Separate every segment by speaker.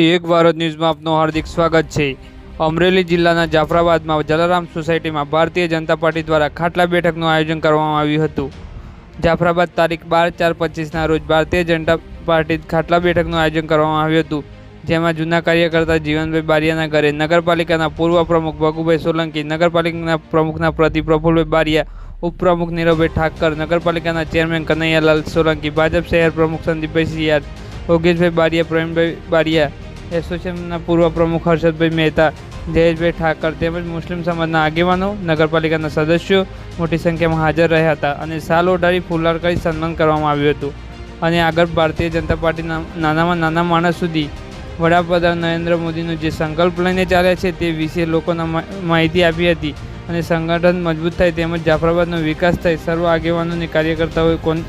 Speaker 1: એક ભારત ન્યૂઝમાં આપનું હાર્દિક સ્વાગત છે. અમરેલી જિલ્લાના જાફરાબાદમાં જલારામ સોસાયટીમાં ભારતીય જનતા પાર્ટી દ્વારા ખાટલા બેઠકનું આયોજન કરવામાં આવ્યું હતું. જાફરાબાદ તારીખ બાર ચાર પચીસના રોજ ભારતીય જનતા પાર્ટી ખાટલા બેઠકનું આયોજન કરવામાં આવ્યું હતું. જેમાં જૂના કાર્યકર્તા જીવનભાઈ બારિયાના ઘરે નગરપાલિકાના પૂર્વ પ્રમુખ ભગુભાઈ સોલંકી, નગરપાલિકાના પ્રમુખના પ્રતિ પ્રફુલભાઈ બારિયા, ઉપપ્રમુખ નીરવભાઈ ઠાકર, નગરપાલિકાના ચેરમેન કનૈયાલાલ સોલંકી, ભાજપ શહેર પ્રમુખ સંદીપભાઈ સિયાર યોગેશભાઈ બારિયા, પ્રવીણભાઈ બારિયા, એસોસિએશનના પૂર્વ પ્રમુખ હર્ષદભાઈ મહેતા, જયેશભાઈ ઠાકર તેમજ મુસ્લિમ સમાજના આગેવાનો, નગરપાલિકાના સદસ્યો મોટી સંખ્યામાં હાજર રહ્યા હતા અને સાલ ઓઢાડી ફુલાર કરી સન્માન કરવામાં આવ્યું હતું. અને આગળ ભારતીય જનતા પાર્ટીના નાનામાં નાના માણસ સુધી વડાપ્રધાન નરેન્દ્ર મોદીનો જે સંકલ્પ લઈને ચાલ્યા છે તે વિશે લોકોને માહિતી આપી હતી અને સંગઠન મજબૂત થાય તેમજ જાફરાબાદનો વિકાસ થાય, સર્વ આગેવાનોને કાર્યકર્તાઓએ કોણ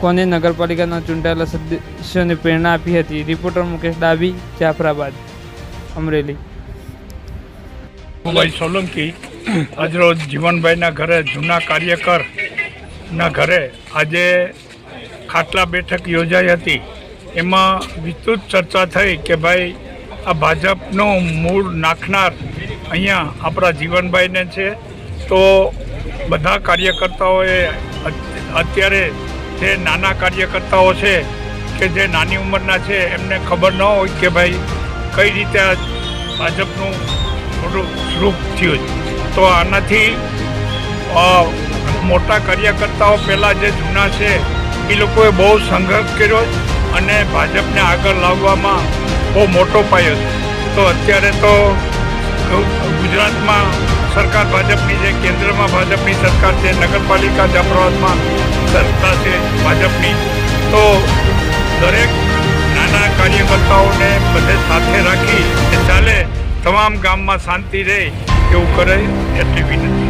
Speaker 1: કોને નગરપાલિકાના ચૂંટાયેલા સદસ્યોને પ્રેરણા આપી હતી. રિપોર્ટર મુકેશ ડાબી જાફરાબાદ, અમરેલી.
Speaker 2: ભાઈ સોલંકી આજરોજ જીવનભાઈના ઘરે જૂના કાર્યકરના ઘરે આજે ખાટલા બેઠક યોજાઈ હતી. એમાં વિસ્તૃત ચર્ચા થઈ કે ભાઈ, આ ભાજપનો મૂળ નાખનાર અહીંયા આપણા જીવનભાઈને છે. તો બધા કાર્યકર્તાઓએ અત્યારે જે નાના કાર્યકર્તાઓ છે કે જે નાની ઉંમરના છે, એમને ખબર ન હોય કે ભાઈ કઈ રીતે ભાજપનું થોડું સ્વરૂપ થયું તો આનાથી મોટા કાર્યકર્તાઓ પહેલાં જે જૂના છે, એ લોકોએ બહુ સંઘર્ષ કર્યો અને ભાજપને આગળ લાવવામાં બહુ મોટો પાયો છે. તો અત્યારે તો ગુજરાતમાં સરકાર ભાજપની છે કેન્દ્રમાં ભાજપની સરકાર છે, નગરપાલિકા જાફરાબાદમાં સરકાર છે ભાજપની. તો દરેક નાના કાર્યકર્તાઓને બધે સાથે રાખી ચાલે, તમામ ગામમાં શાંતિ રહે એવું કરે એટલી વિનંતી.